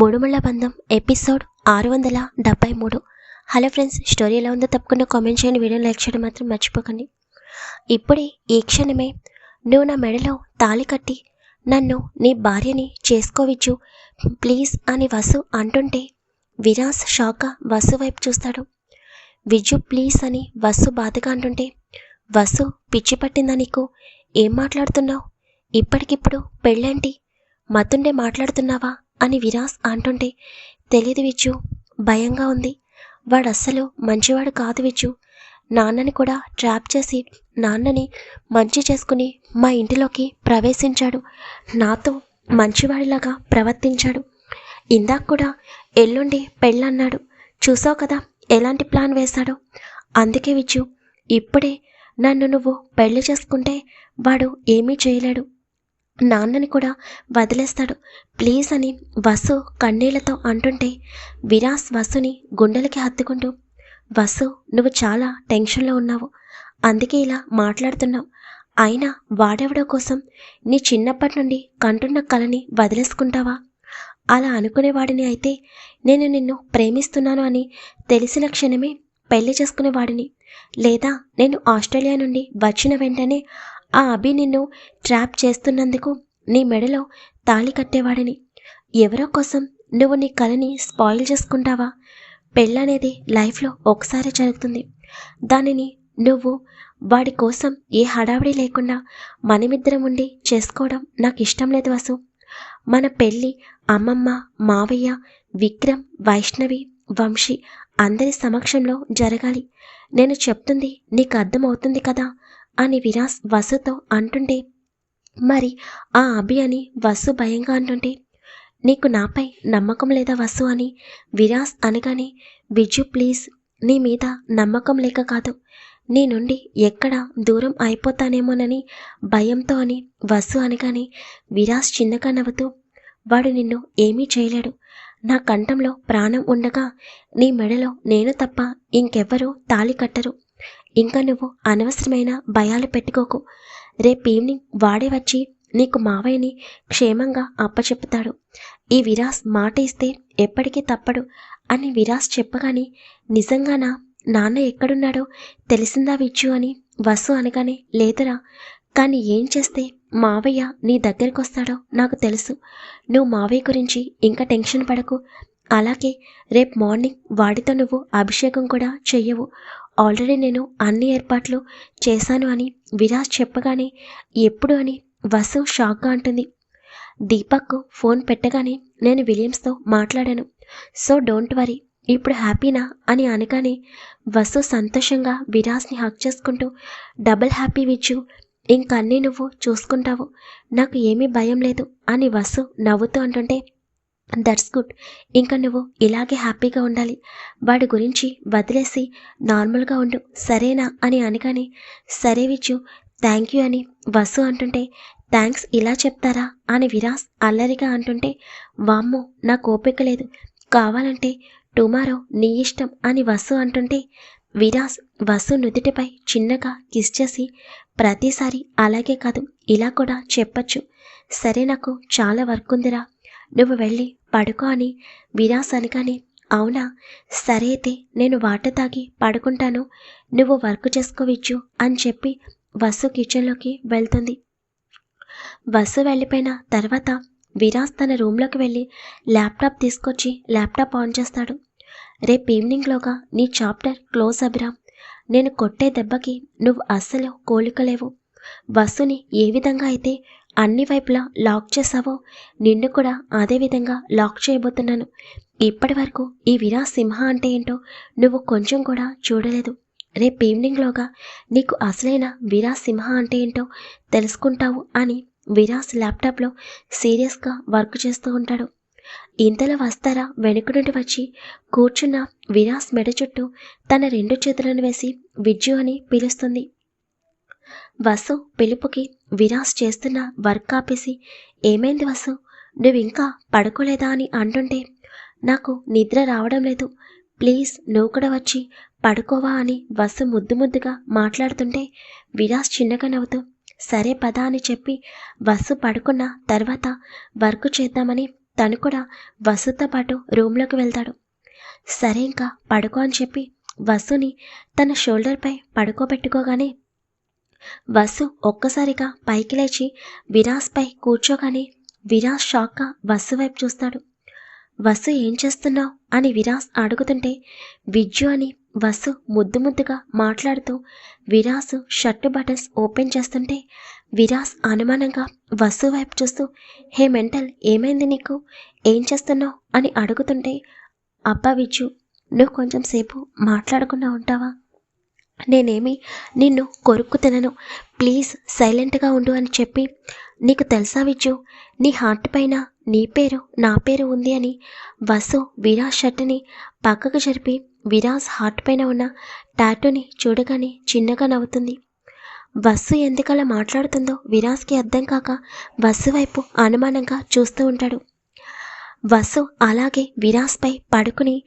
మూడుముళ్ళ బంధం ఎపిసోడ్ ఆరు వందల డెబ్బై మూడు. హలో ఫ్రెండ్స్ స్టోరీ ఎలా ఉందో తప్పకుండా కామెంట్ చేయండి వీడియో లైక్ చేయడం మాత్రం మర్చిపోకండి. ఇప్పుడే ఈ క్షణమే నువ్వు నా మెడలో తాళి కట్టి నన్ను నీ భార్యని చేసుకోవచ్చు. ప్లీజ్ అని వసు అంటుంటే విరాస్ షాక వసు వైపు చూస్తాడు. విజు ప్లీజ్ అని వసు బాధగా అంటుంటే వసు పిచ్చి పట్టిందా నీకు? ఏం మాట్లాడుతున్నావు? ఇప్పటికిప్పుడు పెళ్ళేంటి? మతుండే మాట్లాడుతున్నావా? అని విరాస్ అంటుంటే తెలియదు విచ్చు భయంగా ఉంది. వాడు అస్సలు మంచివాడు కాదు విచ్చు. నాన్నని కూడా ట్రాప్ చేసి నాన్నని మంచి చేసుకుని మా ఇంటిలోకి ప్రవేశించాడు. నాతో మంచివాడిలాగా ప్రవర్తించాడు. ఇందాక కూడా ఎల్లుండి పెళ్ళన్నాడు. చూసావు కదా ఎలాంటి ప్లాన్ వేశాడో. అందుకే విచ్చు ఇప్పుడే నన్ను నువ్వు పెళ్ళి చేసుకుంటే వాడు ఏమీ చేయలేడు. నాన్నని కూడా వదిలేస్తాడు. ప్లీజ్ అని వసు కన్నీళ్ళతో అంటుంటే విరాస్ వసుని గుండెలకి హత్తుకుంటూ వసు నువ్వు చాలా టెన్షన్లో ఉన్నావు. అందుకే ఇలా మాట్లాడుతున్నావు. అయినా వాడెవడో కోసం నీ చిన్నప్పటి నుండి కంటున్న కలని వదిలేసుకుంటావా? అలా అనుకునేవాడిని అయితే నేను నిన్ను ప్రేమిస్తున్నాను అని తెలిసిన క్షణమే పెళ్ళి చేసుకునేవాడిని. లేదా నేను ఆస్ట్రేలియా నుండి వచ్చిన వెంటనే ఆ అభి నిన్ను ట్రాప్ చేస్తున్నందుకు నీ మెడలో తాళి కట్టేవాడిని. ఎవరో కోసం నువ్వు నీ కలని స్పాయిల్ చేసుకుంటావా? పెళ్ళనేది లైఫ్లో ఒకసారి జరుగుతుంది. దానిని నువ్వు వాడి కోసం ఏ హడావిడి లేకుండా మనమిద్దరం ఉండి చేసుకోవడం నాకు ఇష్టం లేదు వసు. మన పెళ్ళి అమ్మమ్మ మావయ్య విక్రమ్ వైష్ణవి వంశీ అందరి సమక్షంలో జరగాలి. నేను చెప్తుంది నీకు అర్థమవుతుంది కదా? అని విరాస్ వసుతో అంటుంటే మరి ఆ అభి అని వసు భయంగా అంటుంటే నీకు నాపై నమ్మకం లేదా వసు అని? విరాస్ అనగానే విజు ప్లీజ్ నీ మీద నమ్మకం లేక కాదు. నీ నుండి ఎక్కడ దూరం అయిపోతానేమోనని భయంతో అని వసు అనగానే విరాస్ చిన్నగా నవ్వుతూ వాడు నిన్ను ఏమీ చేయలేడు. నా కంఠంలో ప్రాణం ఉండగా నీ మెడలో నేను తప్ప ఇంకెవ్వరూ తాళి కట్టరు. ఇంకా నువ్వు అనవసరమైన భయాలు పెట్టుకోకు. రేపు ఈవినింగ్ వాడే వచ్చి నీకు మావయ్యని క్షేమంగా అప్పచెప్పుతాడు ఈ విరాస్ మాట ఇస్తే ఎప్పటికీ తప్పడు అని విరాస్ చెప్పగానే నిజంగానా నాన్న ఎక్కడున్నాడో తెలిసిందా విచ్చు అని వసు అనగానే లేదురా కానీ ఏం చేస్తే మావయ్య నీ దగ్గరికి వస్తాడో నాకు తెలుసు. నువ్వు మావయ్య గురించి ఇంకా టెన్షన్ పడకు. అలాగే రేపు మార్నింగ్ వాడితో నువ్వు అభిషేకం కూడా చెయ్యవు. ఆల్రెడీ నేను అన్ని ఏర్పాట్లు చేశాను అని విరాజ్ చెప్పగానే ఎప్పుడు అని వసు షాక్గా అంటుంది. దీపక్ ఫోన్ పెట్టగానే నేను విలియమ్స్తో మాట్లాడాను. సో డోంట్ వరీ ఇప్పుడు హ్యాపీనా అని అనగానే వసు సంతోషంగా విరాజ్ని హక్ చేసుకుంటూ డబుల్ హ్యాపీ విచ్చు ఇంకన్నీ నువ్వు చూసుకుంటావు. నాకు ఏమీ భయం లేదు అని వసు నవ్వుతూ అంటుంటే దట్స్ గుడ్ ఇంకా నువ్వు ఇలాగే హ్యాపీగా ఉండాలి. వాడి గురించి వదిలేసి నార్మల్గా ఉండు. సరేనా అని అనగానే సరే విచ్చు థ్యాంక్ యూ అని వసు అంటుంటే థ్యాంక్స్ ఇలా చెప్తారా అని విరాస్ అల్లరిగా అంటుంటే వామ్మో నాకు ఓపిక లేదు. కావాలంటే టుమారో నీ ఇష్టం అని వసు అంటుంటే విరాస్ వసు నుదుటిపై చిన్నగా కిస్ చేసి ప్రతిసారి అలాగే కాదు ఇలా కూడా చెప్పచ్చు. సరే నాకు చాలా వర్క్ ఉందిరా. నువ్వు వెళ్ళి పడుకో అని విరాస్ అనగానే అవునా? సరే అయితే నేను వాటర్ తాగి పడుకుంటాను. నువ్వు వర్క్ చేసుకోవచ్చు అని చెప్పి వసు కిచెన్లోకి వెళ్తుంది. వసు వెళ్ళిపోయిన తర్వాత విరాస్ తన రూమ్లోకి వెళ్ళి ల్యాప్టాప్ తీసుకొచ్చి ల్యాప్టాప్ ఆన్ చేస్తాడు. రేపు ఈవినింగ్లోగా నీ చాప్టర్ క్లోజ్ అభిరా నేను కొట్టే దెబ్బకి నువ్వు అస్సలు కోలుకలేవు. వసుని ఏ విధంగా అయితే అన్ని వైపులా లాక్ చేసావో నిన్ను కూడా అదే విధంగా లాక్ చేయబోతున్నాను. ఇప్పటి వరకు ఈ విరాస్ సింహ అంటే ఏంటో నువ్వు కొంచెం కూడా చూడలేదు. రేపు ఈవినింగ్లోగా నీకు అసలైన విరాస్ సింహ అంటే ఏంటో తెలుసుకుంటావు అని విరాస్ ల్యాప్టాప్లో సీరియస్గా వర్క్ చేస్తూ ఉంటాడు. ఇంతలో వస్తారా వెనుక నుండి వచ్చి కూర్చున్న విరాస్ మెడ చుట్టూ తన రెండు చేతులను వేసి విజ్జు అని పిలుస్తుంది. వసు పిలుపుకి విరాస్ చేస్తున్న వర్క్ ఆపేసి ఏమైంది వసు? నువ్వు ఇంకా పడుకోలేదా? అని అంటుంటే నాకు నిద్ర రావడం లేదు. ప్లీజ్ నువ్వు కూడా వచ్చి పడుకోవా? అని వసు ముద్దు ముద్దుగా మాట్లాడుతుంటే విరాస్ చిన్నగా నవ్వుతూ సరే పదా అని చెప్పి వసు పడుకున్న తర్వాత వర్క్ చేద్దామని తను కూడా వసుతో పాటు రూమ్లోకి వెళ్తాడు. సరే ఇంకా పడుకో అని చెప్పి వసుని తన షోల్డర్పై పడుకోబెట్టుకోగానే వసు ఒక్కసారిగా పైకి లేచి విరాస్పై కూర్చోగానే విరాస్ షాక్గా వసు వైపు చూస్తాడు. వసు ఏం చేస్తున్నావు? అని విరాస్ అడుగుతుంటే విజ్జు అని వసు ముద్దు ముద్దుగా మాట్లాడుతూ విరాస్ షర్టు బటన్స్ ఓపెన్ చేస్తుంటే విరాస్ అనుమానంగా వసు వైపు చూస్తూ హే మెంటల్ ఏమైంది నీకు? ఏం చేస్తున్నావు? అని అడుగుతుంటే అబ్బా విజ్జు నువ్వు కొంచెం సేపు మాట్లాడకుండా ఉంటావా? నేనేమి నిన్ను కొరుక్కు తినను. ప్లీజ్ సైలెంట్గా ఉండు అని చెప్పి నీకు తెలుసా విజు? నీ హార్ట్ పైన నీ పేరు నా పేరు ఉంది అని వసు విరాజ్ షర్ట్ని పక్కకు జరిపి విరాజ్ హార్ట్ పైన ఉన్న టాటూని చూడగానే చిన్నగా నవ్వుతుంది. వస్సు ఎందుకలా మాట్లాడుతుందో విరాజ్కి అర్థం కాక వస్సు వైపు అనుమానంగా చూస్తూ ఉంటాడు. వసు అలాగే విరాస్పై పడుకుని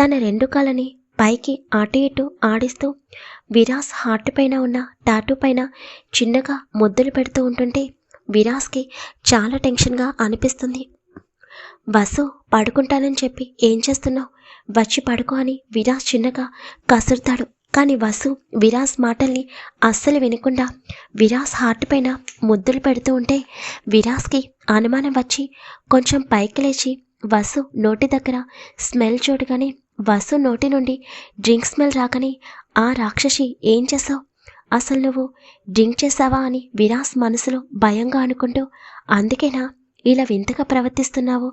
తన రెండు కాళ్ళని పైకి అటు ఇటు ఆడిస్తూ విరాస్ హార్ట్ పైన ఉన్న టాటూ పైన చిన్నగా ముద్దులు పెడుతూ ఉంటుంటే విరాస్కి చాలా టెన్షన్గా అనిపిస్తుంది. వసు పడుకుంటానని చెప్పి ఏం చేస్తున్నావు? వచ్చి పడుకో అని విరాస్ చిన్నగా కసురుతాడు. కానీ వసు విరాస్ మాటల్ని అస్సలు వినకుండా విరాస్ హార్ట్ పైన ముద్దులు పెడుతూ ఉంటే విరాస్కి అనుమానం వచ్చి కొంచెం పైకి లేచి వసు నోటి దగ్గర స్మెల్ చూడగానే వసు నోటి నుండి డ్రింక్ స్మెల్ రాకని ఆ రాక్షసి ఏం చేసావు? అసలు నువ్వు డ్రింక్ చేసావా? అని విరాస్ మనసులో భయంగా అనుకుంటూ అందుకేనా ఇలా వింతగా ప్రవర్తిస్తున్నావు?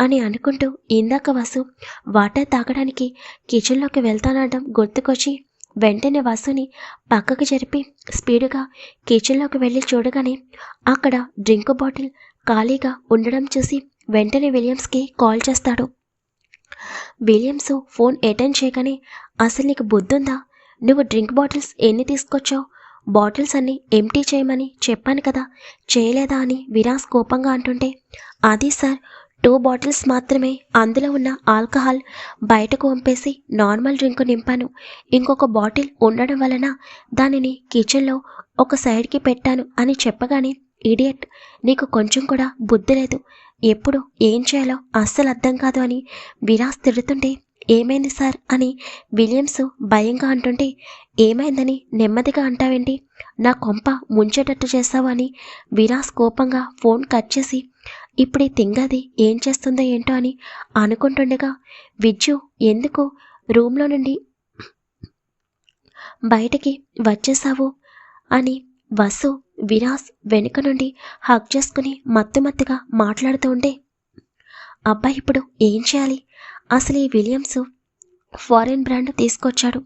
అని అనుకుంటూ ఇందాక వసు వాటర్ తాగడానికి కిచెన్లోకి వెళ్తానడం గుర్తుకొచ్చి వెంటనే వసుని పక్కకు జరిపి స్పీడుగా కిచెన్లోకి వెళ్ళి చూడగానే అక్కడ డ్రింక్ బాటిల్ ఖాళీగా ఉండడం చూసి వెంటనే విలియమ్స్కి కాల్ చేస్తాడు. విలియమ్స్ ఫోన్ అటెండ్ చేయగానే అసలు నీకు బుద్ధుందా? నువ్వు డ్రింక్ బాటిల్స్ ఎన్ని తీసుకొచ్చావు? బాటిల్స్ అన్ని ఎంటీ చేయమని చెప్పాను కదా చేయలేదా అని విరాస్ కోపంగా అంటుంటే అది సార్ టూ బాటిల్స్ మాత్రమే. అందులో ఉన్న ఆల్కహాల్ బయటకు పంపేసి నార్మల్ డ్రింక్ నింపాను. ఇంకొక బాటిల్ ఉండడం వలన దానిని కిచెన్లో ఒక సైడ్కి పెట్టాను అని చెప్పగానే ఇడియట్ నీకు కొంచెం కూడా బుద్ధి లేదు. ఎప్పుడు ఏం చేయాలో అస్సలు అర్థం కాదు అని విరాస్ తిడుతుంటే ఏమైంది సార్ అని విలియమ్స్ భయంగా అంటుంటే ఏమైందని నెమ్మదిగా అంటావేంటి? నా కొంప ముంచేటట్టు చేస్తావు అని విరాస్ కోపంగా ఫోన్ కట్ చేసి ఇప్పుడు ఈ తింగది ఏం చేస్తుందో ఏంటో అని అనుకుంటుండగా విజ్జు ఎందుకు రూమ్లో నుండి బయటికి వచ్చేసావు అని వసు విరాస్ వెనుక నుండి హక్ చేసుకుని మత్తు మత్తుగా మాట్లాడుతూ ఉంటే అబ్బాయి ఇప్పుడు ఏం చేయాలి? అసలు ఈ విలియమ్స్ ఫారిన్ బ్రాండ్ తీసుకొచ్చాడు.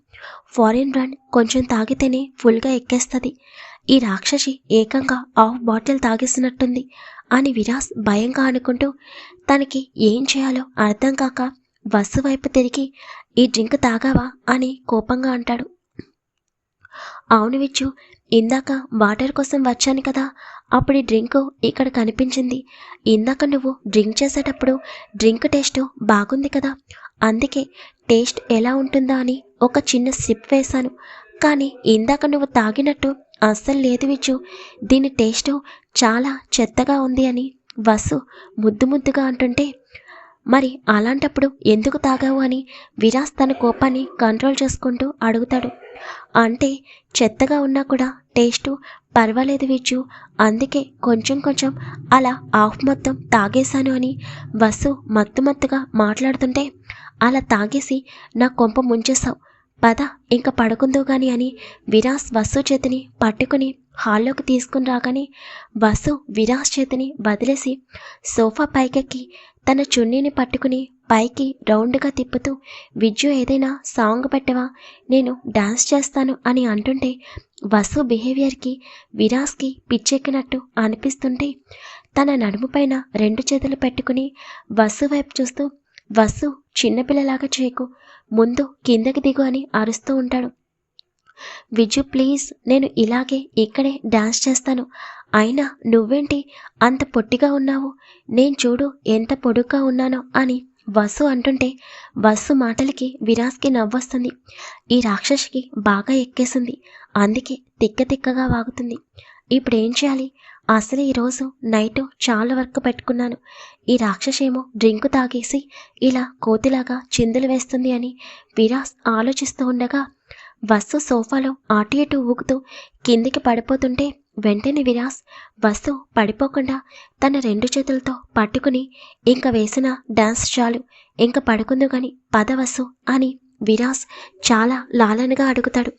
ఫారిన్ బ్రాండ్ కొంచెం తాగితేనే ఫుల్గా ఎక్కేస్తుంది. ఈ రాక్షసి ఏకంగా హాఫ్ బాటిల్ తాగేసినట్టుంది అని విరాస్ భయంగా అనుకుంటూ తనకి ఏం చేయాలో అర్థం కాక బస్సు వైపు తిరిగి ఈ డ్రింక్ తాగావా? అని కోపంగా అంటాడు. అవును విచ్చు ఇందాక వాటర్ కోసం వచ్చాను కదా. అప్పుడు ఈ డ్రింక్ ఇక్కడ కనిపించింది. ఇందాక నువ్వు డ్రింక్ చేసేటప్పుడు డ్రింక్ టేస్ట్ బాగుంది కదా. అందుకే టేస్ట్ ఎలా ఉంటుందా అని ఒక చిన్న సిప్ వేశాను. కానీ ఇందాక నువ్వు తాగినట్టు అస్సలు లేదు విచ్చు. దీని టేస్ట్ చాలా చెత్తగా ఉంది అని వసు ముద్దు ముద్దుగా అంటుంటే మరి అలాంటప్పుడు ఎందుకు తాగావు అని విరాస్ తన కోపాన్ని కంట్రోల్ చేసుకుంటూ అడుగుతాడు. అంటే చెత్తగా ఉన్నా కూడా టేస్టు పర్వాలేదు విచ్చు అందుకే కొంచెం కొంచెం అలా ఆఫ్ మొత్తం తాగేశాను అని వసు మత్తు మత్తుగా మాట్లాడుతుంటే అలా తాగేసి నా కొంప ముంచేశావు. పద ఇంక పడుకుందో గాని అని విరాస్ వసు చేతిని పట్టుకుని హాల్లోకి తీసుకుని రాగానే వసు విరాస్ చేతిని వదిలేసి సోఫా పైకెక్కి తన చున్నీని పట్టుకుని పైకి రౌండ్గా తిప్పుతూ విజ్జు ఏదైనా సాంగ్ పెట్టవా? నేను డాన్స్ చేస్తాను అని అంటుంటే వసు బిహేవియర్కి విరాస్కి పిచ్చెక్కినట్టు అనిపిస్తుంటే తన నడుము పైన రెండు చేతులు పెట్టుకుని వసు వైపు చూస్తూ వసు చిన్నపిల్లలాగా చేయకు. ముందు కిందకి దిగు అని అరుస్తూ ఉంటాడు. విజు ప్లీజ్ నేను ఇలాగే ఇక్కడే డాన్స్ చేస్తాను. అయినా నువ్వేంటి అంత పొట్టిగా ఉన్నావు? నేను చూడు ఎంత పొడుగ్గా ఉన్నానో అని వసు అంటుంటే వసు మాటలకి విరాస్కి నవ్వొస్తుంది. ఈ రాక్షసికి బాగా ఎక్కేసింది. అందుకే తిక్క తిక్కగా వాగుతుంది. ఇప్పుడు ఏం చేయాలి? అసలు ఈరోజు నైట్ చాలా వర్క్ పెట్టుకున్నాను. ఈ రాక్షసేమో డ్రింక్ తాగేసి ఇలా కోతిలాగా చిందులు వేస్తుంది అని విరాస్ ఆలోచిస్తూ ఉండగా వస్సు సోఫాలో అటు ఇటు ఊగుతూ కిందికి పడిపోతుంటే వెంటనే విరాస్ వస్తు పడిపోకుండా తన రెండు చేతులతో పట్టుకుని ఇంక వేసిన డాన్స్ చాలు ఇంక పడుకుందు గాని పద వసు అని విరాస్ చాలా లాలనగా అడుగుతాడు.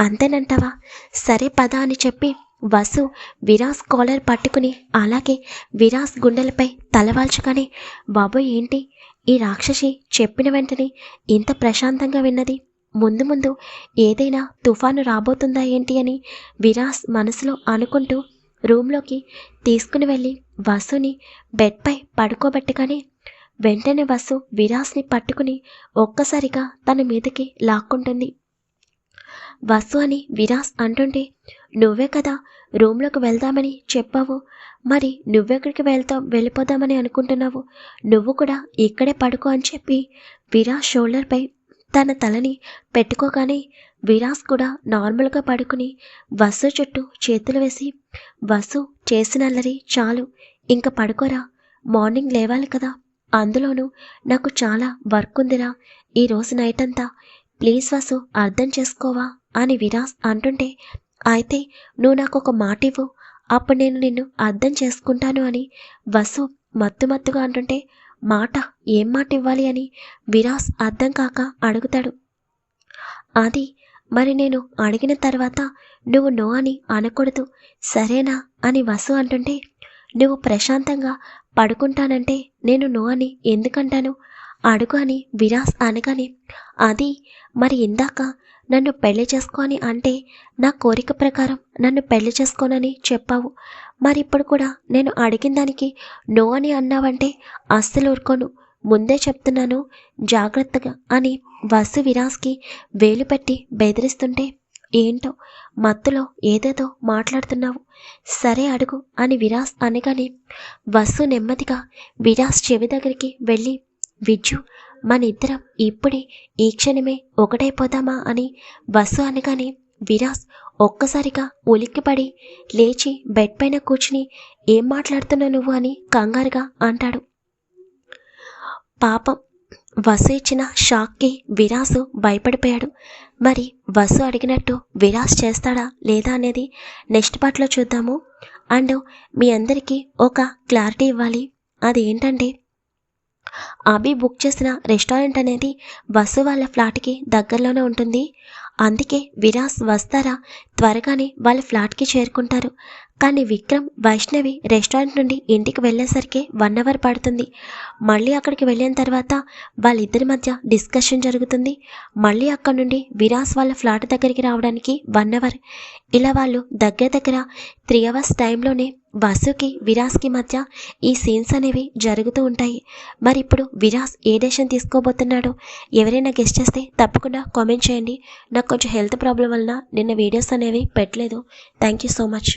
అంతేనంటావా? సరే పద అని చెప్పి వసు విరాస్ కాలర్ పట్టుకుని అలాగే విరాస్ గుండెలపై తలవాల్చుకొని బాబు ఏంటి? ఈ రాక్షసి చెప్పిన వెంటనే ఇంత ప్రశాంతంగా విన్నది? ముందు ముందు ఏదైనా తుఫాను రాబోతుందా ఏంటి అని విరాస్ మనసులో అనుకుంటూ రూమ్లోకి తీసుకుని వెళ్ళి వసుని బెడ్పై పడుకోబెట్టగానే వెంటనే వసు విరాస్ని పట్టుకుని ఒక్కసారిగా తన మీదకి లాక్కుంటుంది. వసు అని విరాస్ అంటుంటే నువ్వే కదా రూమ్లోకి వెళ్దామని చెప్పావు. మరి నువ్వెక్కడికి వెళ్తాం వెళ్ళిపోదామని అనుకుంటున్నావు. నువ్వు కూడా ఇక్కడే పడుకో అని చెప్పి విరాస్ షోల్డర్పై తన తలని పెట్టుకోగానే విరాస్ కూడా నార్మల్గా పడుకుని వసు చుట్టూ చేతులు వేసి వసు చేసినల్లరి చాలు ఇంక పడుకోరా మార్నింగ్ లేవాలి కదా అందులోనూ నాకు చాలా వర్క్ ఉందిరా ఈ రోజు నైట్ అంతా. ప్లీజ్ వసు అర్థం చేసుకోవా? అని విరాస్ అంటుంటే అయితే నువ్వు నాకు ఒక మాట ఇవ్వు అప్పుడు నేను నిన్ను అర్థం చేసుకుంటాను అని వసు మత్తు మత్తుగా అంటుంటే మాట ఏం మాట ఇవ్వాలి అని విరాస్ అర్థం కాక అడుగుతాడు. అది మరి నేను అడిగిన తర్వాత నువ్వు నో అని అనకూడదు సరేనా అని వసు అంటుంటే నువ్వు ప్రశాంతంగా పడుకుంటానంటే నేను నో అని ఎందుకంటాను? అడుగు అని విరాస్ అనగానే అది మరి ఇందాక నన్ను పెళ్ళి చేసుకొని అంటే నా కోరిక ప్రకారం నన్ను పెళ్ళి చేసుకోనని చెప్పావు. మరి ఇప్పుడు కూడా నేను అడిగిన దానికి నో అని అన్నావంటే అస్సలు ఊరుకోను. ముందే చెప్తున్నాను జాగ్రత్తగా అని వసు విరాస్కి వేలు పెట్టి బెదిరిస్తుంటే ఏంటో మత్తులో ఏదేదో మాట్లాడుతున్నావు? సరే అడుగు అని విరాస్ అనగానే వసు నెమ్మదిగా విరాస్ చెవి దగ్గరికి వెళ్ళి విజ్జు మన ఇద్దరం ఇప్పుడే ఈ క్షణమే ఒకటైపోదామా? అని వసు అనగానే విరాస్ ఒక్కసారిగా ఉలిక్కిపడి లేచి బెడ్ పైన కూర్చుని ఏం మాట్లాడుతున్నావు నువ్వు అని కంగారుగా అంటాడు. పాపం వసు ఇచ్చిన షాక్కి విరాసు భయపడిపోయాడు. మరి వసు అడిగినట్టు విరాస్ చేస్తాడా లేదా అనేది నెక్స్ట్ పార్ట్లో చూద్దాము. అండ్ మీ అందరికీ ఒక క్లారిటీ ఇవ్వాలి. అది ఏంటంటే అభి బుక్ చేసిన రెస్టారెంట్ అనేది వసు వాళ్ళ ఫ్లాట్కి దగ్గరలోనే ఉంటుంది. అందుకే విరాస్ వస్తారా? త్వరగానే వాళ్ళ ఫ్లాట్కి చేరుకుంటారు. కానీ విక్రమ్ వైష్ణవి రెస్టారెంట్ నుండి ఇంటికి వెళ్ళేసరికి వన్ అవర్ పడుతుంది. మళ్ళీ అక్కడికి వెళ్ళిన తర్వాత వాళ్ళిద్దరి మధ్య డిస్కషన్ జరుగుతుంది. మళ్ళీ అక్కడ నుండి విరాస్ వాళ్ళ ఫ్లాట్ దగ్గరికి రావడానికి వన్ అవర్. ఇలా వాళ్ళు దగ్గర దగ్గర త్రీ అవర్స్ టైంలోనే వసుకి విరాస్కి మధ్య ఈ సీన్స్ అనేవి జరుగుతూ ఉంటాయి. మరి ఇప్పుడు విరాస్ ఏ డెసిషన్ తీసుకోబోతున్నాడో ఎవరైనా గెస్ట్ చేస్తే తప్పకుండా కామెంట్ చేయండి. నాకు కొంచెం హెల్త్ ప్రాబ్లం వలన నిన్న వీడియోస్ అనేవి పెట్టలేదు. Thank you so much.